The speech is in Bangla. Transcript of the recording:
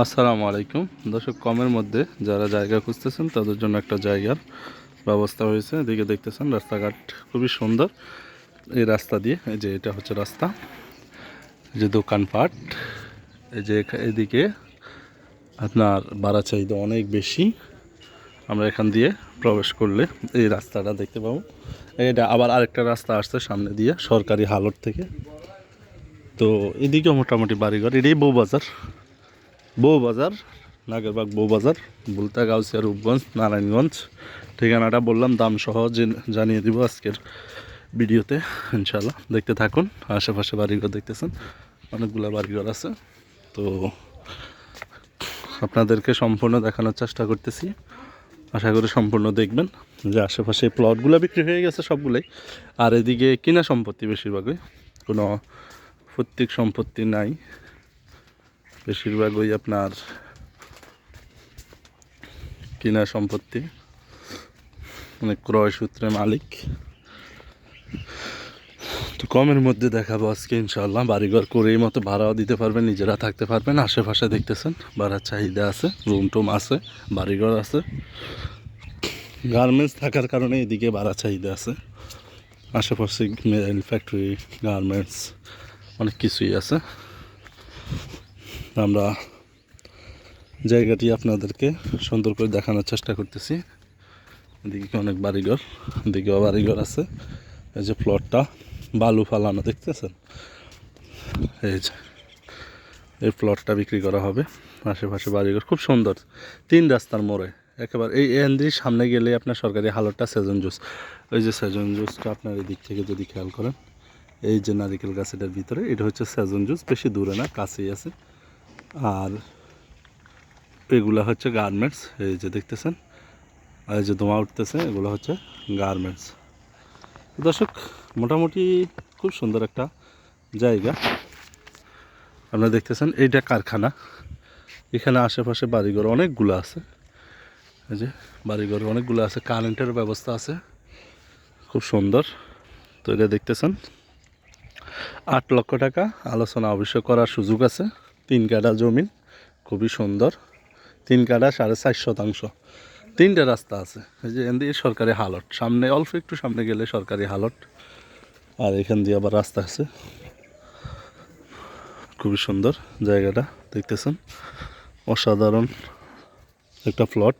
আসসালামু আলাইকুম। দর্শক, কমের মধ্যে যারা জায়গা খুঁজতেছেন, তাদের জন্য একটা জায়গার ব্যবস্থা হয়েছে। এদিকে দেখতেছেন, রাস্তাঘাট খুবই সুন্দর। এই রাস্তা দিয়ে, এই যে এটা হচ্ছে রাস্তা যে দোকানপাট, এই যে এদিকে আপনার ভাড়া চাহিদা অনেক বেশি। আমরা এখান দিয়ে প্রবেশ করলে এই রাস্তাটা দেখতে পাবো। এটা আবার আরেকটা রাস্তা আসছে সামনে দিয়ে, সরকারি হালট থেকে। তো এদিকে মোটামুটি বাড়িঘর, এটাই বউবাজার। বউবাজার নাগেরবাগ বউবাজার বুলতা গাউসিয়া রূপগঞ্জ, নারায়ণগঞ্জ। ঠিকানাটা বললাম, দাম সহ জানিয়ে দিব আজকের ভিডিওতে ইনশাল্লাহ দেখতে থাকুন, আশেপাশে বাড়িঘর দেখতেছেন, অনেকগুলো বাড়িঘর আছে। তো আপনাদেরকে সম্পূর্ণ দেখানোর চেষ্টা করতেছি। আশা করি সম্পূর্ণ দেখবেন, যে আশেপাশে প্লটগুলো বিক্রি হয়ে গেছে সবগুলোই। আর এদিকে কিনা সম্পত্তি বেশিরভাগই, কোনো প্রত্যেক সম্পত্তি নাই। বেশিরভাগই আপনার কিনা সম্পত্তি। মানে ক্রয় সূত্রে মালিক। তো কমের মধ্যে দেখাবো আজকে ইনশাল্লাহ বাড়িঘর করেই মতো ভাড়াও দিতে পারবেন, নিজেরা থাকতে পারবেন। আশেপাশে দেখতেছেন, ভাড়ার চাহিদা আছে, রুম টুম আছে, বাড়িঘর আছে। গার্মেন্টস থাকার কারণে এদিকে ভাড়া চাহিদা আছে। আশেপাশে ফ্যাক্টরি, গার্মেন্টস, অনেক কিছুই আছে। আমরা জায়গাটি আপনাদেরকে সুন্দর করে দেখানোর চেষ্টা করতেছি। এদিকে অনেক বাড়িঘর এদিকেও বাড়িঘর আছে। এই যে প্লটটা বালু ফালানো, দেখতেছেন? এই যে, এই প্লটটা বিক্রি করা হবে। আশেপাশে বাড়িঘর খুব সুন্দর, তিন রাস্তার মোড়ে। একেবারে এই এন্দ্রির সামনে গেলে আপনার সরকারি হালতটা সেজন জুস। ওই যে সেজন জুসটা আপনার এই দিক থেকে যদি খেয়াল করেন, এই যে নারিকেল গাছেটার ভিতরে, এটা হচ্ছে সেজন জুস, বেশি দূরে না, কাছেই আছে। আর এগুলা হচ্ছে গার্মেন্টস এই যে দেখতেছেন, আর এই যে ধোঁয়া উঠতেছে, এগুলো হচ্ছে গার্মেন্টস দর্শক, মোটামুটি খুব সুন্দর একটা জায়গা। আপনারা দেখতেছেন, এইটা কারখানা। এখানে আশেপাশে বাড়িঘর অনেকগুলো আছে। এই যে বাড়িঘর অনেকগুলো আছে কারেন্টের ব্যবস্থা আছে। খুব সুন্দর। তো এটা দেখতেছেন, আট লক্ষ টাকা আলোচনা অবশ্যই করার সুযোগ আছে। তিন কাটা জমিন খুবই সুন্দর। তিন কাটা সাড়ে চার শতাংশ। তিনটে রাস্তা আছে। এই যে এখান দিয়ে সরকারি হালট। সামনে, অল্প একটু সামনে গেলে সরকারি হালট। আর এখান দিয়ে আবার রাস্তা আছে। খুবই সুন্দর জায়গাটা, দেখতেছেন? অসাধারণ একটা প্লট।